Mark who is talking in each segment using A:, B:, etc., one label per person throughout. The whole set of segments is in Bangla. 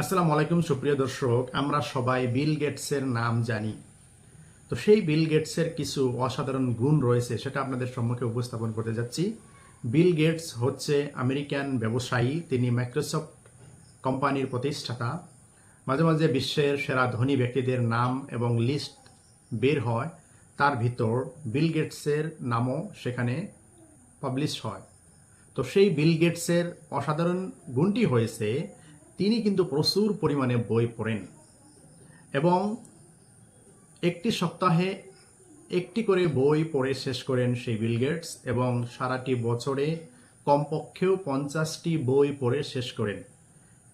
A: আসসালামু আলাইকুম, সুপ্রিয় দর্শক। আমরা সবাই বিল গেটসের নাম জানি। তো সেই বিল গেটসের কিছু অসাধারণ গুণ রয়েছে, সেটা আপনাদের সম্মুখে উপস্থাপন করতে যাচ্ছি। বিল গেটস হচ্ছে আমেরিকান ব্যবসায়ী, তিনি মাইক্রোসফট কোম্পানির প্রতিষ্ঠাতা। মাঝে মাঝে বিশ্বের সেরা ধনী ব্যক্তিদের নাম এবং লিস্ট বের হয়। তার ভিতর বিল গেটসের নামও সেখানে পাবলিশ হয়। তো সেই বিল গেটসের অসাধারণ গুণটি হয়েছে তিনি কিন্তু প্রচুর পরিমাণে বই পড়েন। এবং একটি সপ্তাহে একটি করে বই পড়ে শেষ করেন সেই বিল গেটস এবং সারাটি বছরে কমপক্ষেও পঞ্চাশটি বই পড়ে শেষ করেন।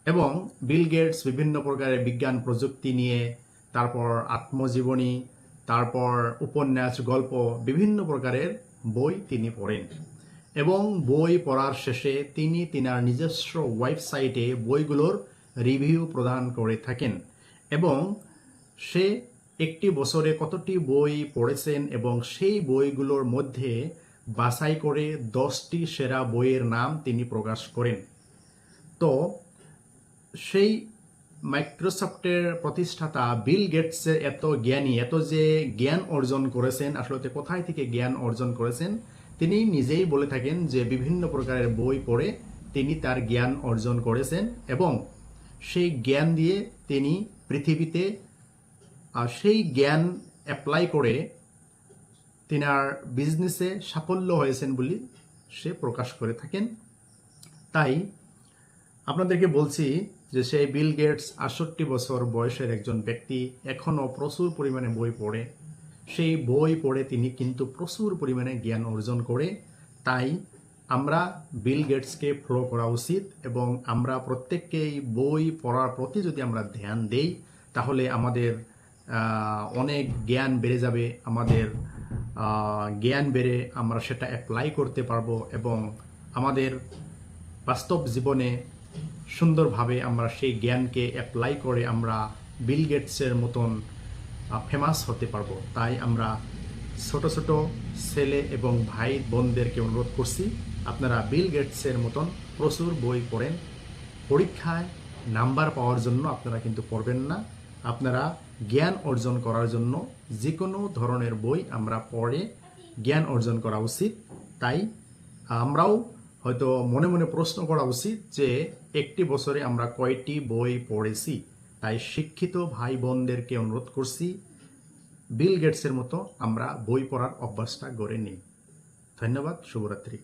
A: এবং বিল গেটস বিভিন্ন প্রকারের বিজ্ঞান প্রযুক্তি নিয়ে, তারপর আত্মজীবনী, তারপর উপন্যাস, গল্প, বিভিন্ন প্রকারের বই তিনি পড়েন। এবং বই পড়ার শেষে তিনি তিনার নিজস্ব ওয়েবসাইটে বইগুলোর রিভিউ প্রদান করে থাকেন এবং সে একটি বছরে কতটি বই পড়েছেন এবং সেই বইগুলোর মধ্যে বাছাই করে দশটি সেরা বইয়ের নাম তিনি প্রকাশ করেন। তো সেই মাইক্রোসফটের প্রতিষ্ঠাতা বিল গেটসের এত জ্ঞানী, এত যে জ্ঞান অর্জন করেছেন, আসলে কোথায় থেকে জ্ঞান অর্জন করেছেন তিনি নিজেই বলে থাকেন যে বিভিন্ন প্রকারের বই পড়ে তিনি তার জ্ঞান অর্জন করেছেন এবং সেই জ্ঞান দিয়ে তিনি পৃথিবীতে আহ, সেই জ্ঞান অ্যাপ্লাই করে তিনার বিজনেসে সাফল্য হয়েছেন বলে সে প্রকাশ করে থাকেন। তাই আপনাদেরকে বলছি যে সেই বিল গেটস আটষট্টি বছর বয়সের একজন ব্যক্তি এখনও প্রচুর পরিমাণে বই পড়ে। সেই বই পড়ে তিনি কিন্তু প্রচুর পরিমাণে জ্ঞান অর্জন করে। তাই আমরা বিল গেটসকে ফলো করা উচিত এবং আমরা প্রত্যেককেই বই পড়ার প্রতি যদি আমরা ধ্যান দেই, তাহলে আমাদের অনেক জ্ঞান বেড়ে যাবে, আমাদের জ্ঞান বেড়ে আমরা সেটা অ্যাপ্লাই করতে পারব এবং আমাদের বাস্তব জীবনে সুন্দরভাবে আমরা সেই জ্ঞানকে অ্যাপ্লাই করে আমরা বিল গেটসের মতন ফেমাস হতে পারব। তাই আমরা ছোট ছোট ছেলে এবং ভাই বোনদেরকে অনুরোধ করছি, আপনারা বিল গেটসের মতন প্রচুর বই পড়েন। পরীক্ষায় নাম্বার পাওয়ার জন্য আপনারা কিন্তু পড়বেন না। আপনারা জ্ঞান অর্জন করার জন্য যে কোনো ধরনের বই আমরা পড়ে জ্ঞান অর্জন করা উচিত। তাই আমরাও হয়তো মনে মনে প্রশ্ন করা উচিত যে একটি বছরে আমরা কয়টি বই পড়েছি? তাই শিক্ষিত ভাই বোনদেরকে অনুরোধ করছি, বিল গেটসের মতো আমরা বই পড়ার অভ্যাসটা গড়ে নিই। ধন্যবাদ, শুভরাত্রি।